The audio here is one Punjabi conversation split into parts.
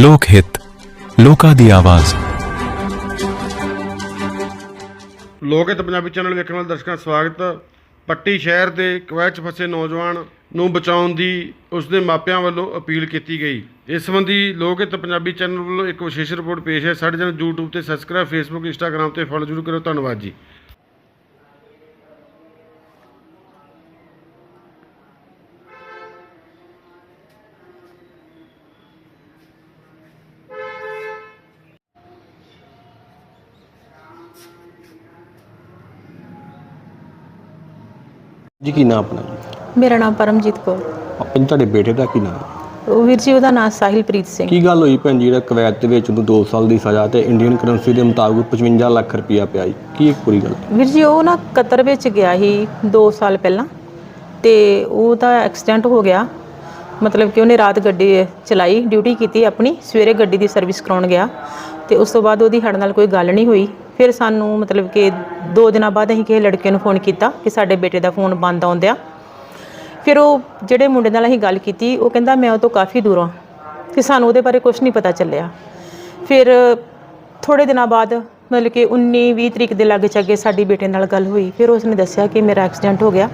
ਲੋਕ ਹਿੱਤ, ਲੋਕਾਂ ਦੀ ਆਵਾਜ਼। ਲੋਕ ਹਿੱਤ ਪੰਜਾਬੀ ਚੈਨਲ ਵੇਖਣ ਵਾਲੇ ਦਰਸ਼ਕਾਂ ਦਾ ਸਵਾਗਤ। ਪੱਟੀ ਸ਼ਹਿਰ ਦੇ ਕਵੈਚ ਫਸੇ ਨੌਜਵਾਨ ਨੂੰ ਬਚਾਉਣ ਦੀ ਉਸ ਦੇ ਮਾਪਿਆਂ ਵੱਲੋਂ ਅਪੀਲ ਕੀਤੀ ਗਈ। ਇਸ ਸੰਬੰਧੀ ਲੋਕ ਹਿੱਤ ਪੰਜਾਬੀ ਚੈਨਲ ਵੱਲੋਂ ਇੱਕ ਵਿਸ਼ੇਸ਼ ਰਿਪੋਰਟ ਪੇਸ਼ ਹੈ। ਸਾਡੇ ਚੈਨਲ YouTube ਤੇ ਸਬਸਕ੍ਰਾਈਬ Facebook, Instagram ਤੇ ਫੋਲੋ ਜ਼ਰੂਰ ਕਰੋ ਧੰਨਵਾਦ ਜੀ। ਜੀ ਕੀ ਨਾਮ ਆਪਣਾ? ਜੀ ਮੇਰਾ ਨਾਮ ਪਰਮਜੀਤ ਕੌਰ। ਆਪਣੀ ਤੁਹਾਡੇ ਬੇਟੇ ਦਾ ਕੀ ਨਾਮ? ਹੈ? ਉਹ ਵੀਰ ਜੀ ਉਹਦਾ ਨਾਮ ਸਾਹਿਲਪ੍ਰੀਤ ਸਿੰਘ। ਕੀ ਗੱਲ ਹੋਈ ਭੈਣ ਜੀ ਜਿਹੜਾ ਕਵੈਤ ਦੇ ਵਿੱਚ ਉਹਨੂੰ 2 ਸਾਲ ਦੀ ਸਜ਼ਾ ਤੇ ਇੰਡੀਅਨ ਕਰੰਸੀ ਦੇ ਮੁਤਾਬਕ 55 ਲੱਖ ਰੁਪਇਆ ਪਿਆ ਜੀ? ਕੀ ਇਹ ਪੂਰੀ ਗੱਲ? ਵੀਰ ਜੀ ਉਹ ਨਾ ਕਤਰ ਵਿੱਚ ਗਿਆ ਸੀ 2 ਸਾਲ ਪਹਿਲਾਂ ਤੇ ਉਹਦਾ ਐਕਸੀਡੈਂਟ ਹੋ ਗਿਆ। ਮਤਲਬ ਕਿ ਉਹਨੇ ਰਾਤ ਗੱਡੀ ਚਲਾਈ ਡਿਊਟੀ ਕੀਤੀ ਆਪਣੀ ਸਵੇਰੇ ਗੱਡੀ ਦੀ ਸਰਵਿਸ ਕਰਾਉਣ ਗਿਆ ਤੇ ਉਸ ਤੋਂ ਬਾਅਦ ਉਹਦੀ ਸਾਡੇ ਨਾਲ ਕੋਈ ਗੱਲ ਨਹੀਂ ਹੋਈ। ਫਿਰ ਸਾਨੂੰ ਮਤਲਬ ਕਿ 2 ਦਿਨਾਂ ਬਾਅਦ ਅਸੀਂ ਕਿਸੇ ਲੜਕੇ ਨੂੰ ਫੋਨ ਕੀਤਾ ਕਿ ਸਾਡੇ ਬੇਟੇ ਦਾ ਫੋਨ ਬੰਦ ਆਉਂਦਿਆ ਫਿਰ ਉਹ ਜਿਹੜੇ ਮੁੰਡੇ ਨਾਲ ਅਸੀਂ ਗੱਲ ਕੀਤੀ, ਉਹ ਕਹਿੰਦਾ ਮੈਂ ਉਹ ਤੋਂ ਕਾਫੀ ਦੂਰ ਹਾਂ ਤੇ ਸਾਨੂੰ ਉਹਦੇ ਬਾਰੇ ਕੁਝ ਨਹੀਂ ਪਤਾ ਚੱਲਿਆ। ਫਿਰ ਥੋੜੇ ਦਿਨਾਂ ਬਾਅਦ ਮਤਲਬ ਕਿ 19 20 ਤਰੀਕ ਦੇ ਲਾਗੇ ਚਾਗੇ ਸਾਡੀ ਬੇਟੇ ਨਾਲ ਗੱਲ ਹੋਈ, ਫਿਰ ਉਸਨੇ ਦੱਸਿਆ ਕਿ ਮੇਰਾ ਐਕਸੀਡੈਂਟ ਹੋ ਗਿਆ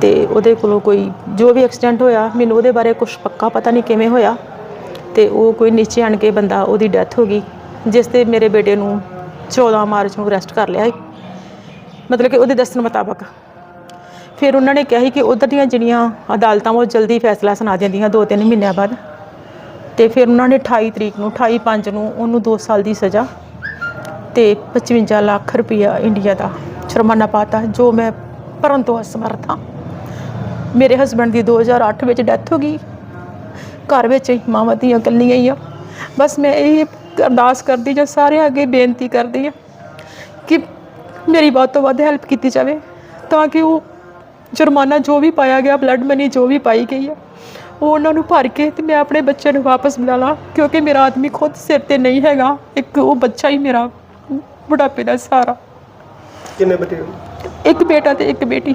ਤੇ ਉਹਦੇ ਕੋਲੋਂ ਕੋਈ ਜੋ ਵੀ ਐਕਸੀਡੈਂਟ ਹੋਇਆ, ਮੈਨੂੰ ਉਹਦੇ ਬਾਰੇ ਕੁਝ ਪੱਕਾ ਪਤਾ ਨਹੀਂ ਕਿਵੇਂ ਹੋਇਆ ਤੇ ਉਹ ਕੋਈ ਨੀਚੇ ਆਣ ਕੇ ਬੰਦਾ ਉਹਦੀ ਡੈਥ ਹੋ ਗਈ, ਜਿਸ ਤੇ ਮੇਰੇ ਬੇਟੇ ਨੂੰ 14 ਮਾਰਚ ਨੂੰ ਅਰੈਸਟ ਕਰ ਲਿਆ ਸੀ। ਮਤਲਬ ਕਿ ਉਹਦੇ ਦੱਸਣ ਮੁਤਾਬਕ। ਫਿਰ ਉਹਨਾਂ ਨੇ ਕਿਹਾ ਸੀ ਕਿ ਉਧਰ ਦੀਆਂ ਜਿਹੜੀਆਂ ਅਦਾਲਤਾਂ ਉਹ ਜਲਦੀ ਫੈਸਲਾ ਸੁਣਾ ਦਿੰਦੀਆਂ ਦੋ ਤਿੰਨ ਮਹੀਨਿਆਂ ਬਾਅਦ। ਤੇ ਫਿਰ ਉਹਨਾਂ ਨੇ 28 ਤਰੀਕ ਨੂੰ 28 ਪੰਜ ਨੂੰ ਉਹਨੂੰ 2 ਸਾਲ ਦੀ ਸਜ਼ਾ ਤੇ 55 ਲੱਖ ਰੁਪਇਆ ਇੰਡੀਆ ਦਾ ਜੁਰਮਾਨਾ ਪਾਤਾ ਜੋ ਮੈਂ ਭਰਨ ਤੋਂ ਅਸਮਰਥ ਹਾਂ। ਮੇਰੇ ਹਸਬੰਡ ਦੀ 2008 ਵਿੱਚ ਡੈਥ ਹੋ ਗਈ। ਘਰ ਵਿੱਚ ਹੀ ਮਾਵਾਂ ਦੀਆਂ ਇਕੱਲੀਆਂ ਹੀ ਆ। ਬਸ ਮੈਂ ਇਹ ਅਰਦਾਸ ਕਰਦੀ ਜਾਂ ਸਾਰੇ ਅੱਗੇ ਬੇਨਤੀ ਕਰਦੀ ਆ ਕਿ ਮੇਰੀ ਵੱਧ ਤੋਂ ਵੱਧ ਹੈਲਪ ਕੀਤੀ ਜਾਵੇ ਤਾਂ ਕਿ ਉਹ ਜੁਰਮਾਨਾ ਜੋ ਵੀ ਪਾਇਆ ਗਿਆ ਬਲੱਡ ਮਨੀ ਜੋ ਵੀ ਪਾਈ ਗਈ ਆ ਉਹ ਉਹਨਾਂ ਨੂੰ ਭਰ ਕੇ ਤੇ ਮੈਂ ਆਪਣੇ ਬੱਚੇ ਨੂੰ ਵਾਪਸ ਮਿਲਾ ਲਾਂ ਕਿਉਂਕਿ ਮੇਰਾ ਆਦਮੀ ਖੁਦ ਸਿਰ ਤੇ ਨਹੀਂ ਹੈਗਾ ਇੱਕ ਉਹ ਬੱਚਾ ਹੀ ਮੇਰਾ ਬੁਢਾਪੇ ਦਾ ਸਹਾਰਾ ਕਿੰਨੇ ਬੱਚੇ? ਇੱਕ ਬੇਟਾ ਤੇ ਇੱਕ ਬੇਟੀ।